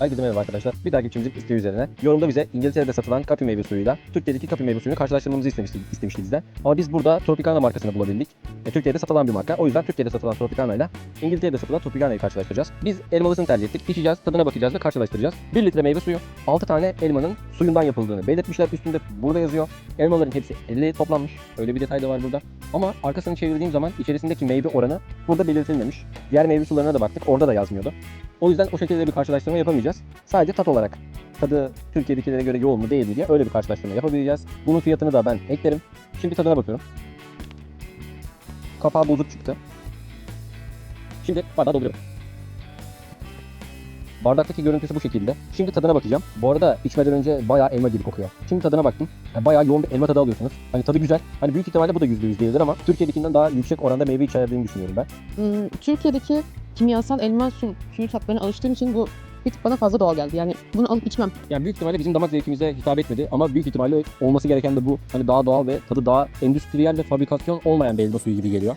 Herkese merhaba arkadaşlar. Bir takipçimizin isteği üzerine yorumda bize İngiltere'de satılan kapi meyve suyuyla Türkiye'deki kapi meyve suyunu karşılaştırmamızı istemişti, istemişti bizden. Ama biz burada Tropicana markasını bulabildik. E, Türkiye'de satılan bir marka. O yüzden Türkiye'de satılan Tropicana ile İngiltere'de satılan Tropicana'yı karşılaştıracağız. Biz elmalısını tercih ettik. İçeceğiz, tadına bakacağız ve karşılaştıracağız. 1 litre meyve suyu, 6 tane elmanın suyundan yapıldığını belirtmişler. Üstünde burada yazıyor. Elmaların hepsi 50 toplanmış. Öyle bir detay da var burada. Ama arkasını çevirdiğim zaman içerisindeki meyve oranı burada belirtilmemiş. Diğer meyve sularına da baktık. Orada da yazmıyordu. O yüzden o şekilde bir karşılaştırma yapamayacağız. Sadece tat olarak tadı Türkiye'dekilere göre yoğun mu değil mi diye öyle bir karşılaştırma yapabileceğiz. Bunun fiyatını da ben eklerim. Şimdi tadına bakıyorum. Kapağı bozuk çıktı. Şimdi bardağı dolduruyorum. Bardaktaki görüntüsü bu şekilde. Şimdi tadına bakacağım. Bu arada içmeden önce bayağı elma gibi kokuyor. Şimdi tadına baktım. Yani bayağı yoğun bir elma tadı alıyorsunuz. Hani tadı güzel. Hani büyük ihtimalle bu da %100 değildir ama Türkiye'dekinden daha yüksek oranda meyve içerdiğini düşünüyorum ben. Hmm, Türkiye'deki kimyasal elma su, suyu tatlarına alıştığım için bu bir tık bana fazla doğal geldi. Yani bunu alıp içmem. Yani büyük ihtimalle bizim damak zevkimize hitap etmedi ama büyük ihtimalle olması gereken de bu. Hani daha doğal ve tadı daha endüstriyel ve fabrikasyon olmayan bir elma suyu gibi geliyor.